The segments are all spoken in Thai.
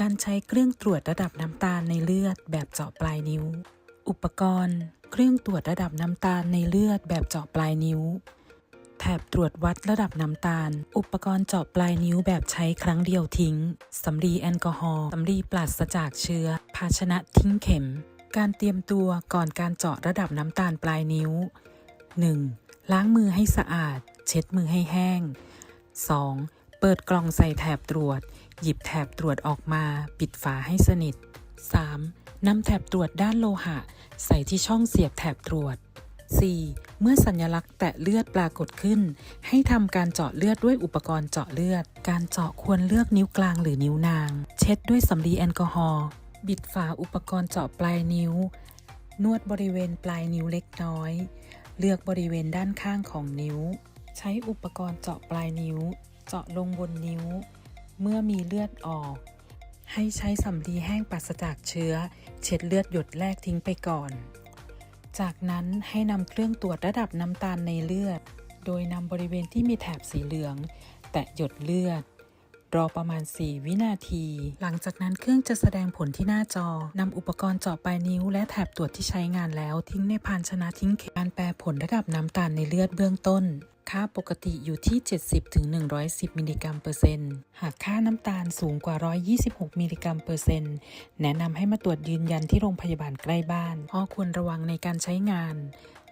การใช้เครื่องตรวจระดับน้ำตาลในเลือดแบบเจาะปลายนิ้ว อุปกรณ์ เครื่องตรวจระดับน้ำตาลในเลือดแบบเจาะปลายนิ้ว แถบตรวจวัดระดับน้ำตาล อุปกรณ์เจาะปลายนิ้วแบบใช้ครั้งเดียวทิ้ง สำลีแอลกอฮอล์ สำลีปราศจากเชื้อ ภาชนะทิ้งเข็ม การเตรียมตัวก่อนการเจาะระดับน้ำตาลปลายนิ้ว 1. ล้างมือให้สะอาด เช็ดมือให้แห้ง 2. เปิดกล่องใส่แถบตรวจ หยิบแถบตรวจออกมา ปิดฝาให้สนิท 3. นำแถบตรวจด้านโลหะ ใส่ที่ช่องเสียบแถบตรวจ 4. เมื่อสัญลักษณ์แตะเลือดปรากฏขึ้น ให้ทำการเจาะเลือดด้วยอุปกรณ์เจาะเลือด การเจาะควรเลือกนิ้วกลางหรือนิ้วนาง เช็ดด้วยสำลีแอลกอฮอล์บิดฝาอุปกรณ์เจาะปลายนิ้ว นวดบริเวณปลายนิ้วเล็กน้อย เลือกบริเวณด้านข้างของนิ้ว ใช้อุปกรณ์เจาะปลายนิ้ว เจาะลงบนนิ้ว เมื่อมีเลือดออก ให้ใช้สำลีแห้งปราศจากเชื้อ เช็ดเลือดหยดแรกทิ้งไปก่อน จากนั้นให้นำเครื่องตรวจระดับน้ำตาลในเลือด โดยนำบริเวณที่มีแถบสีเหลือง แตะหยดเลือดรอประมาณ 4 วินาที หลังจากนั้นเครื่องจะแสดงผลที่หน้าจอ นำอุปกรณ์เจาะปลายนิ้วและแถบตรวจที่ใช้งานแล้วทิ้งในภาชนะทิ้งเขการแปลผลระดับน้ำตาลในเลือดเบื้องต้น ค่าปกติอยู่ที่ 70-110 มิลลิกรัมเปอร์เซ็นต์ หากค่าน้ำตาลสูงกว่า 126 มิลลิกรัมเปอร์เซ็นต์ แนะนำให้มาตรวจยืนยันที่โรงพยาบาลใกล้บ้าน ข้อควรระวังในการใช้งาน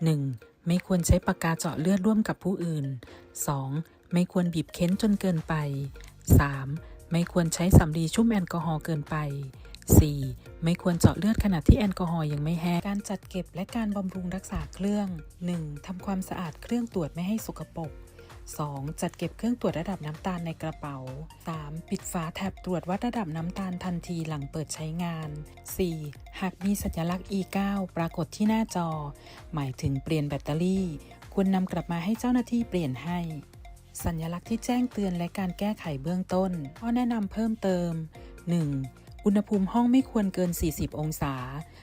1. ไม่ควรใช้ปากกาเจาะเลือดร่วมกับผู้อื่น 2. ไม่ควรบีบเค้นจนเกินไป 3. ไม่ควรใช้สำลีชุ่มแอลกอฮอล์เกินไป 4. ไม่ควรเจาะเลือดขณะที่แอลกอฮอล์ยังไม่แห้ง การจัดเก็บและการบำรุงรักษาเครื่อง 1. ทำความสะอาดเครื่องตรวจไม่ให้สกปรก 2. จัดเก็บเครื่องตรวจระดับน้ำตาลในกระเป๋า 3. ปิดฝาแถบตรวจวัดระดับน้ำตาลทันทีหลังเปิดใช้งาน 4. หากมีสัญลักษณ์ E9 ปรากฏที่หน้าจอ หมายถึงเปลี่ยนแบตเตอรี่ ควรนำกลับมาให้เจ้าหน้าที่เปลี่ยนให้ สัญลักษณ์ที่แจ้งเตือนและการแก้ไขเบื้องต้น ข้อแนะนำเพิ่มเติม 1. อุณหภูมิห้องไม่ควรเกิน 40 องศา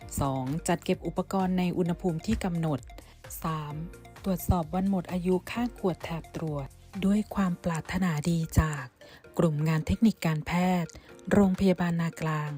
2. จัดเก็บอุปกรณ์ในอุณหภูมิที่กำหนด 3. ตรวจสอบวันหมดอายุค่าขวดแถบตรวจ ด้วยความปรารถนาดีจาก กลุ่มงานเทคนิคการแพทย์ โรงพยาบาลนากลาง